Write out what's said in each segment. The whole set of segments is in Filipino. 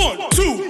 One, two,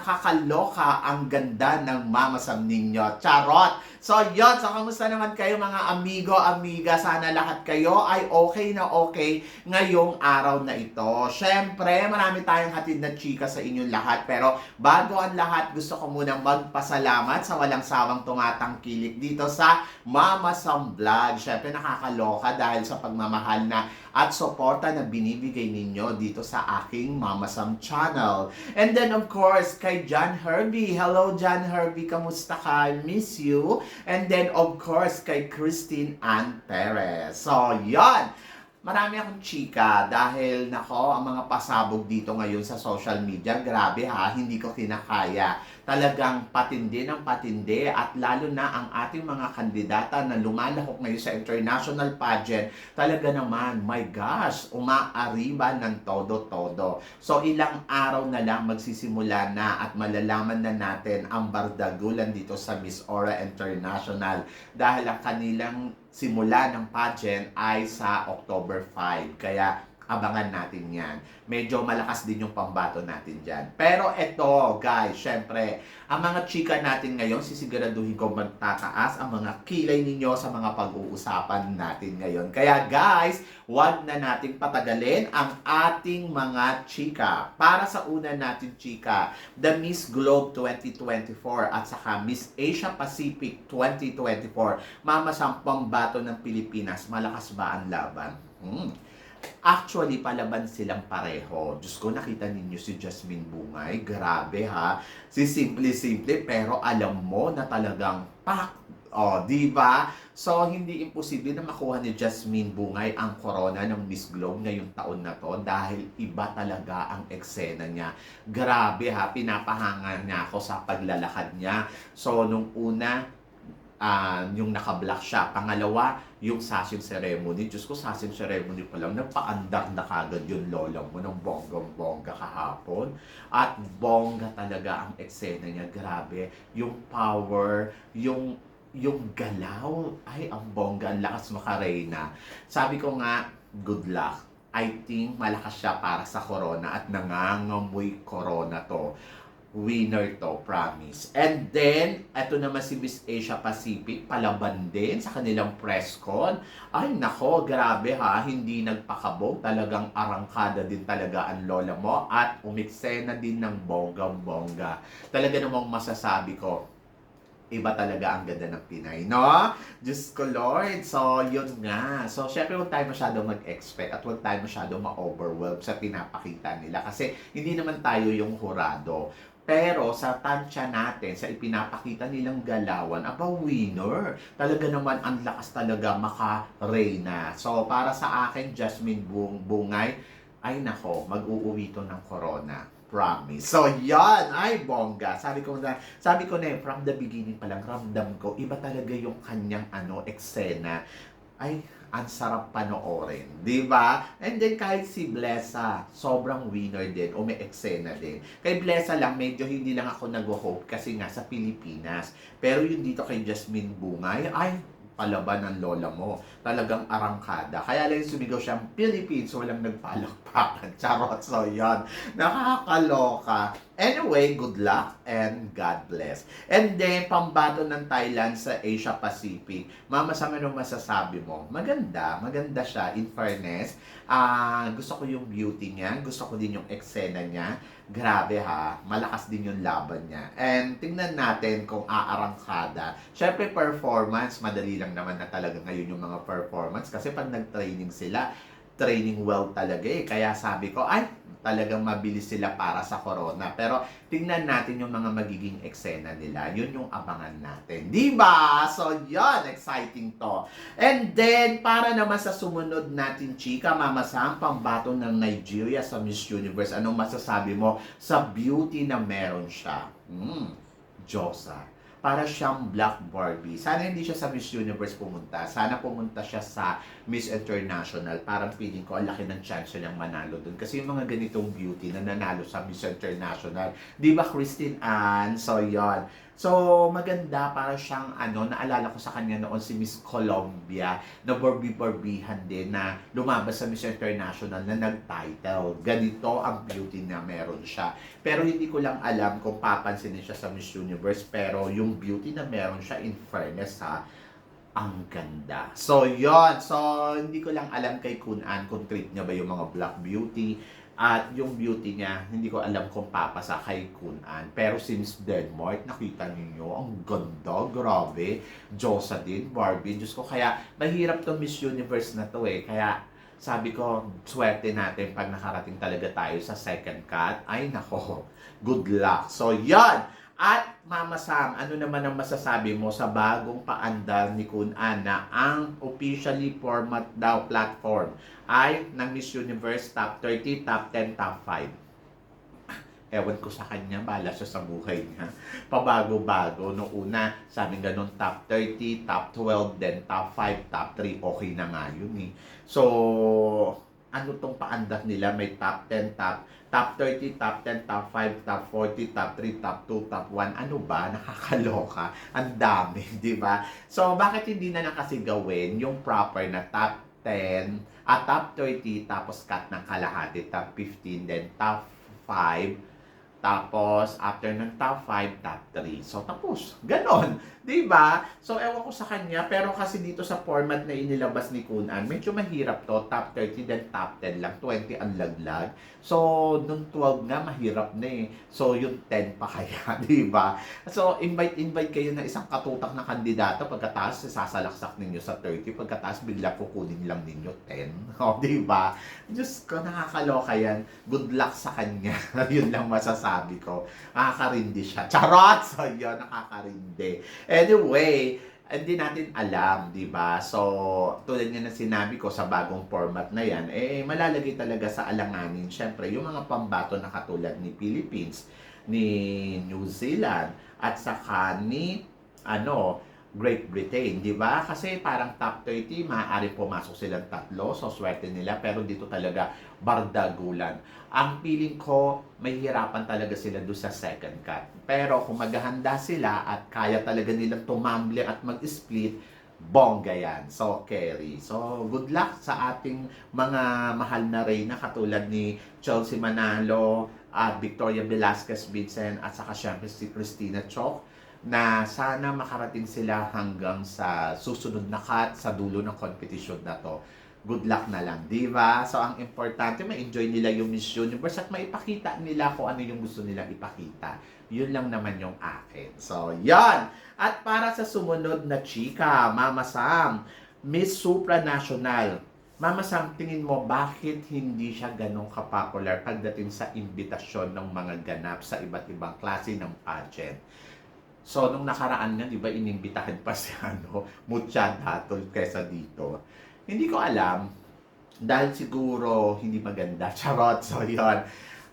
nakakaloka ang ganda ng mamasam ninyo. Charot! So, yon So, kamusta naman kayo mga amigo, amiga? Sana lahat kayo ay okay na okay ngayong araw na ito. Siyempre, marami tayong hatid na chika sa inyong lahat. Pero, bago ang lahat, gusto ko munang magpasalamat sa walang sawang tumatangkilik dito sa Mama Sam Vlog. Siyempre, nakakaloka dahil sa pagmamahal na at suporta na binibigay ninyo dito sa aking Mama Sam channel. And then, of course, kay John Herbie. Hello, John Herbie. Kamusta ka? I miss you. And then, of course, kay Christine Ann Perez. So, yon Marami akong chika dahil nako ang mga pasabog dito ngayon sa social media, grabe ha, hindi ko kinakaya. Talagang patindi ng patindi at lalo na ang ating mga kandidata na lumalahok ngayon sa international pageant, talaga naman, my gosh, umaariba ng todo-todo. So ilang araw na lang magsisimula na at malalaman na natin ang bardagulan dito sa Miss Aura International dahil ang kanilang simula ng pageant ay sa October 5. Kaya abangan natin yan. Medyo malakas din yung pambato natin dyan. Pero eto, guys, syempre, ang mga chika natin ngayon, sisiguraduhin ko magtataas ang mga kilay ninyo sa mga pag-uusapan natin ngayon. Kaya guys, wag na nating patagalin ang ating mga chika. Para sa una natin chika, the Miss Globe 2024 at saka Miss Asia Pacific 2024. Mama sa pambato ng Pilipinas, malakas ba ang laban? Hmm. Actually, palaban silang pareho. Diyos ko, nakita ninyo si Jasmine Bungay. Grabe ha. Si simple-simple, pero alam mo na talagang pak. O, di ba? So, hindi imposible na makuha ni Jasmine Bungay ang corona ng Miss Globe ngayong taon na to dahil iba talaga ang eksena niya. Grabe ha, pinapahanga niya ako sa paglalakad niya. So, nung una, ah, yung naka-black siya. Pangalawa, yung sasing ceremony. Diyos ko, sasing ceremony pa lang, nagpaandar na kagad yung lola mo ng bonggang-bongga kahapon. At bongga talaga ang eksena niya. Grabe. Yung power, yung yung galaw, ay, ang bongga, ang lakas makareyna. Sabi ko nga, good luck. I think malakas siya para sa corona at nangangamoy corona to winner to, promise. And then, eto naman si Miss Asia Pacific, palaban din sa kanilang press con. Ay, nako, grabe ha, hindi nagpakabog. Talagang arangkada din talaga ang lola mo at umiksena din ng bonggang-bongga. Talaga namang masasabi ko, iba talaga ang ganda ng Pinay, no? Diyos ko, Lord. So, yun nga. So, syempre, huwag tayo masyadong mag-expect at huwag tayo masyadong ma-overwhelm sa pinapakita nila. Kasi, hindi naman tayo yung hurado. Pero sa tansya natin, sa ipinapakita nilang galawan, aba winner. Talaga naman ang lakas talaga makareyna. So para sa akin, Jasmine Bung Bungay, ay nako, mag-uuwi to ng corona. Promise. So, yan. Ay, bongga. Sabi ko na, sabi ko na eh, from the beginning pa lang, ramdam ko, iba talaga yung kanyang, ano, eksena. Ay, ang sarap panoorin. Di ba? And then, kahit si Blessa, sobrang winner din, o may eksena din. Kay Blessa lang, medyo hindi lang ako nag-hope kasi nga sa Pilipinas. Pero yung dito kay Jasmine Bungay, ay, palaban ng lola mo. Talagang arangkada. Kaya lang sumigaw siyang Philippines, walang nagpalakpakan. Charot. So, yan. Nakakaloka. Anyway, good luck and God bless. And then, pambato ng Thailand sa Asia Pacific. Mama, sa anong masasabi mo? Maganda. Maganda siya, in fairness. Ah, gusto ko yung beauty niya. Gusto ko din yung eksena niya. Grabe ha. Malakas din yung laban niya. And tingnan natin kung aarangkada. Siyempre, performance. Madali lang naman na talaga ngayon yung mga performance. Kasi pag nag-training sila, training well talaga eh. Kaya sabi ko, ay, talagang mabilis sila para sa corona. Pero tingnan natin yung mga magiging eksena nila. Yun yung abangan natin. Di ba? So, yun. Exciting to. And then, para naman sa sumunod natin, chika, Mama Sam, pambato ng Nigeria sa Miss Universe. Anong masasabi mo sa beauty na meron siya? Hmm, Diyosa para siyang Black Barbie. Sana hindi siya sa Miss Universe pumunta. Sana pumunta siya sa Miss International. Parang feeling ko, ang laki ng chance niyang manalo dun. Kasi yung mga ganitong beauty na nanalo sa Miss International. Di ba, Christine Ann? So, yon So, maganda para siyang, ano, naalala ko sa kanya noon si Miss Colombia na Barbie-Barbihan din na lumabas sa Miss International na nag-title. Ganito ang beauty na meron siya. Pero hindi ko lang alam kung papansinin siya sa Miss Universe. Pero yung beauty na meron siya, in fairness ha, ang ganda. So, yon So, hindi ko lang alam kay Kun An kung trip niya ba yung mga black beauty. At yung beauty niya, hindi ko alam kung papasa kay Kun An. Pero since Denmark, nakita niyo ang ganda, grabe. Diyosa din, Barbie. Diyos ko, kaya mahirap to Miss Universe na to eh. Kaya sabi ko, swerte natin pag nakarating talaga tayo sa second cut. Ay nako, good luck. So, yan. At Mama Sam, ano naman ang masasabi mo sa bagong paandar ni Kun An na ang officially format daw platform ay ng Miss Universe Top 30, Top 10, Top 5? Ewan ko sa kanya, bala siya sa buhay niya. Pabago-bago. Noong una, sabi ganun, top 30, top 12, then top 5, top 3. Okay na nga yun eh. So, ano tong paandak nila? May top 10, top, top 30, top 10, top 5, top 40, top 3, top 2, top 1. Ano ba? Nakakaloka. Ang dami, di ba? So, bakit hindi na lang kasi gawin yung proper na top 10, at top 30, tapos cut ng kalahati, top 15, then top 5, tapos, after ng top 5, top 3. So, tapos. Ganon. ba? So, ewan ko sa kanya. Pero kasi dito sa format na inilabas ni Kunan, medyo mahirap to. Top 30, then top 10 lang. 20 ang laglag. So, nung 12 nga, mahirap na eh. So, yung 10 pa kaya. ba? So, invite, invite kayo ng isang katutak na kandidato. Pagkataas, sasalaksak ninyo sa 30. Pagkataas, bigla kukunin lang ninyo 10. O, ba? Diyos ko, nakakaloka yan. Good luck sa kanya. Yun lang masasabi ko. Nakakarindi siya. Charot! So, yun, nakakarindi. Anyway, hindi natin alam, di ba? So, tulad nga na sinabi ko sa bagong format na yan, eh, malalagay talaga sa alanganin, syempre, yung mga pambato na katulad ni Philippines, ni New Zealand, at saka ni, ano, Great Britain, di ba? Kasi parang top 30, maaari pumasok silang tatlo, so swerte nila, pero dito talaga bardagulan. Ang feeling ko, may hirapan talaga sila doon sa second cut. Pero kung maghahanda sila at kaya talaga nilang tumambling at mag-split, bongga yan. So, carry. So, good luck sa ating mga mahal na reyna katulad ni Chelsea Manalo, at Victoria Velasquez Vincent, at saka syempre si Christina Chok na sana makarating sila hanggang sa susunod na cut sa dulo ng competition na to. Good luck na lang, di ba? So, ang importante, ma-enjoy nila yung Miss Universe at maipakita nila kung ano yung gusto nilang ipakita. Yun lang naman yung akin. So, yan! At para sa sumunod na chika, Mama Sam, Miss Supranational. Mama Sam, tingin mo, bakit hindi siya ganong kapopular pagdating sa imbitasyon ng mga ganap sa iba't ibang klase ng pageant? So, nung nakaraan nga, di ba, inimbitahan pa si ano, Mucha Datol kesa dito. Hindi ko alam. Dahil siguro hindi maganda. Charot. So, yun.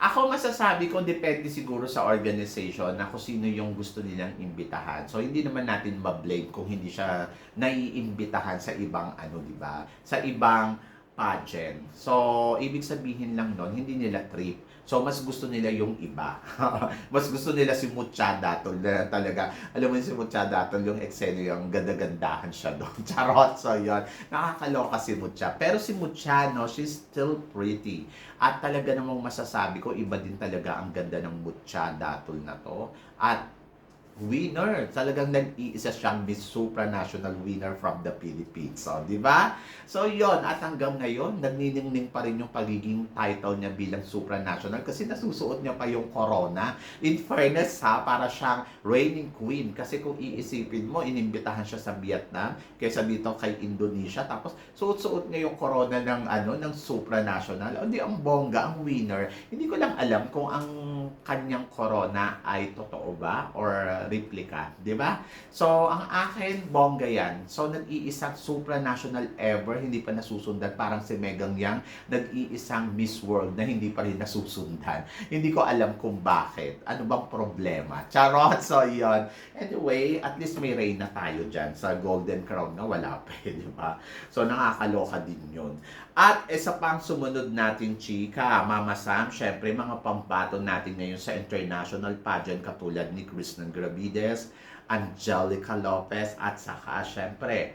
Ako masasabi ko, depende siguro sa organization na kung sino yung gusto nilang imbitahan. So, hindi naman natin ma-blame kung hindi siya naiimbitahan sa ibang ano, di ba? Sa ibang pageant. So, ibig sabihin lang nun, hindi nila trip. So, mas gusto nila yung iba. mas gusto nila si Mucha Datol na talaga. Alam mo si Mucha Datol, yung eksena yung ganda-gandahan siya doon. Charot. So, yun. Nakakaloka si Mucha. Pero si Mucha, no, she's still pretty. At talaga namang masasabi ko, iba din talaga ang ganda ng Mucha Datol na to. At winner. Talagang nag-iisa siyang Miss Supranational winner from the Philippines. So, di ba? So, yon At hanggang ngayon, nagniningning pa rin yung pagiging title niya bilang supranational kasi nasusuot niya pa yung corona. In fairness ha, para siyang reigning queen. Kasi kung iisipin mo, inimbitahan siya sa Vietnam kaysa dito kay Indonesia. Tapos, suot-suot niya yung corona ng, ano, ng supranational. O di, ang bongga, ang winner. Hindi ko lang alam kung ang kanyang corona ay totoo ba or replica, di ba? So, ang akin, bongga yan. So, nag-iisang supranational ever, hindi pa nasusundan. Parang si Megang Yang, nag-iisang Miss World na hindi pa rin nasusundan. Hindi ko alam kung bakit. Ano bang problema? Charot! So, yon Anyway, at least may reign na tayo dyan sa Golden Crown na wala pa, di ba? So, nakakaloka din yun. At isa pang sumunod natin, chika, Mama Sam, syempre mga pambato natin ngayon sa international pageant katulad ni Kristen Gravides, Angelica Lopez, at saka syempre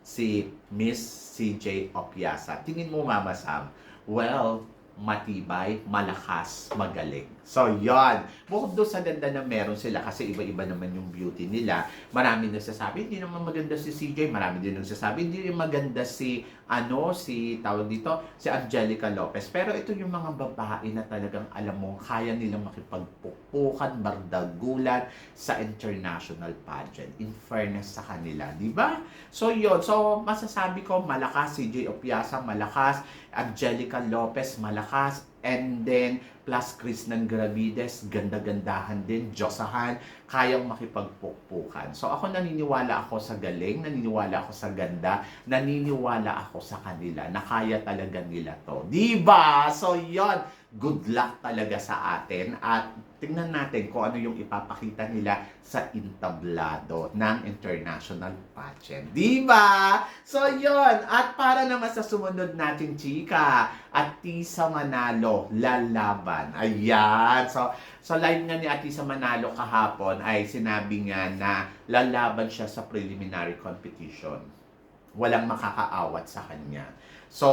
si Miss CJ Opiasa. Tingin mo, Mama Sam, well, matibay, malakas, magaling. So, yon. Bukod doon sa ganda na meron sila, kasi iba-iba naman yung beauty nila, marami nagsasabi, hindi naman maganda si CJ, marami din nagsasabi, hindi rin maganda si, ano, si, tawag dito, si Angelica Lopez. Pero ito yung mga babae na talagang alam mo, kaya nilang makipagpupukan, bardagulan sa international pageant. In fairness sa kanila, di ba? So, yon So, masasabi ko, malakas si J. Opiasa, malakas, Angelica Lopez, malakas, and then plus Kristen Gravides, ganda-gandahan din, Josahan, kayang makipagpukpukan. So ako naniniwala ako sa galing, naniniwala ako sa ganda, naniniwala ako sa kanila na kaya talaga nila to. Diba? So yon good luck talaga sa atin at tingnan natin kung ano yung ipapakita nila sa intablado ng international pageant. Di ba? So, yon At para naman sa sumunod natin, chika, Atisa Manalo, lalaban. Ayan. So, so live nga ni Atisa Manalo kahapon ay sinabi nga na lalaban siya sa preliminary competition. Walang makakaawat sa kanya. So,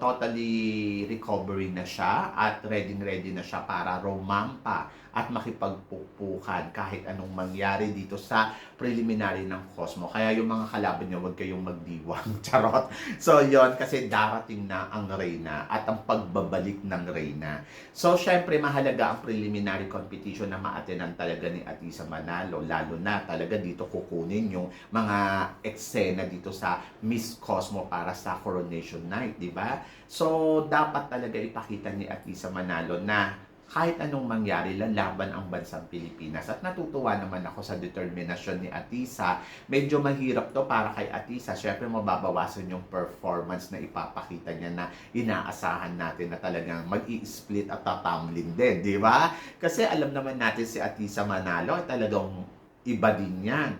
totally recovering na siya at ready-ready na siya para romampa at makipagpukpukan kahit anong mangyari dito sa preliminary ng Cosmo. Kaya yung mga kalaban niya, huwag kayong magdiwang. Charot. So, yon kasi darating na ang Reyna at ang pagbabalik ng Reyna. So, syempre, mahalaga ang preliminary competition na maatenan talaga ni Atisa Manalo. Lalo na talaga dito kukunin yung mga eksena dito sa Miss Cosmo para sa Coronation Night, di ba? So, dapat talaga ipakita ni Atisa Manalo na kahit anong mangyari, lalaban ang bansang Pilipinas. At natutuwa naman ako sa determinasyon ni Atisa. Medyo mahirap to para kay Atisa. Siyempre, mababawasan yung performance na ipapakita niya na inaasahan natin na talagang mag split at tatamlin din, di ba? Kasi alam naman natin si Atisa Manalo talagang iba din yan.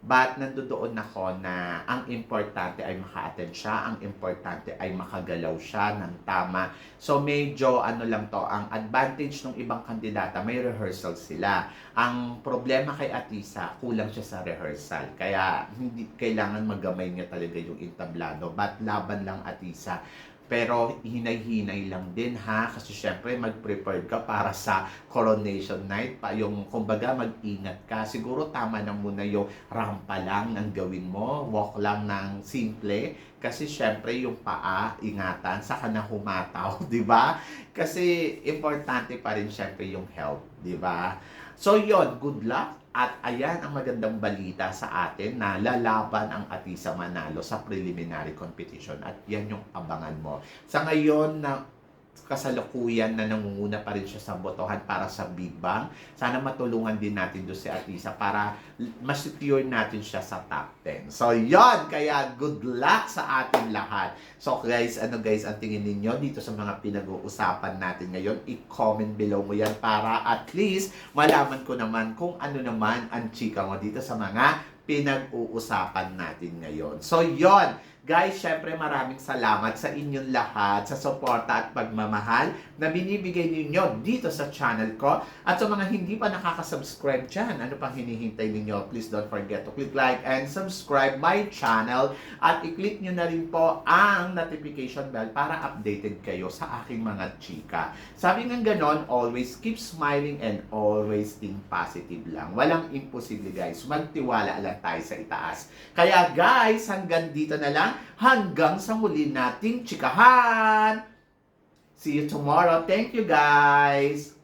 But nandoon ako na ang importante ay maka-attend siya, ang importante ay makagalaw siya ng tama. So medyo ano lang to, ang advantage ng ibang kandidata, may rehearsal sila. Ang problema kay Atisa, kulang siya sa rehearsal. Kaya hindi kailangan magamay niya talaga yung entablado. But laban lang Atisa. Pero hinay-hinay lang din ha? Kasi syempre mag-prepare ka para sa coronation night pa. Yung kumbaga mag-ingat ka. Siguro tama na muna yung rampa lang ang gawin mo, walk lang ng simple kasi syempre yung paa ingatan sa na humataw, 'di ba? Kasi importante pa rin syempre yung health, 'di ba? So yon, good luck at ayan ang magandang balita sa atin na lalaban ang Atisa Manalo sa preliminary competition at yan yung abangan mo. Sa ngayon na kasalukuyan na nangunguna pa rin siya sa botohan para sa Big Bang. Sana matulungan din natin doon si Atisa para ma-secure natin siya sa top 10. So, yon Kaya good luck sa ating lahat. So, guys, ano guys, ang tingin ninyo dito sa mga pinag-uusapan natin ngayon? I-comment below mo yan para at least malaman ko naman kung ano naman ang chika mo dito sa mga pinag-uusapan natin ngayon. So, yon Guys, syempre maraming salamat sa inyong lahat sa suporta at pagmamahal na binibigay ninyo dito sa channel ko. At sa mga hindi pa nakaka-subscribe dyan, ano pang hinihintay ninyo? Please don't forget to click like and subscribe my channel at i-click nyo na rin po ang notification bell para updated kayo sa aking mga chika. Sabi ng ganon, always keep smiling and always think positive lang. Walang imposible guys. Magtiwala lang tayo sa itaas. Kaya guys, hanggang dito na lang. Hanggang sa muli nating chikahan. See you tomorrow. Thank you guys.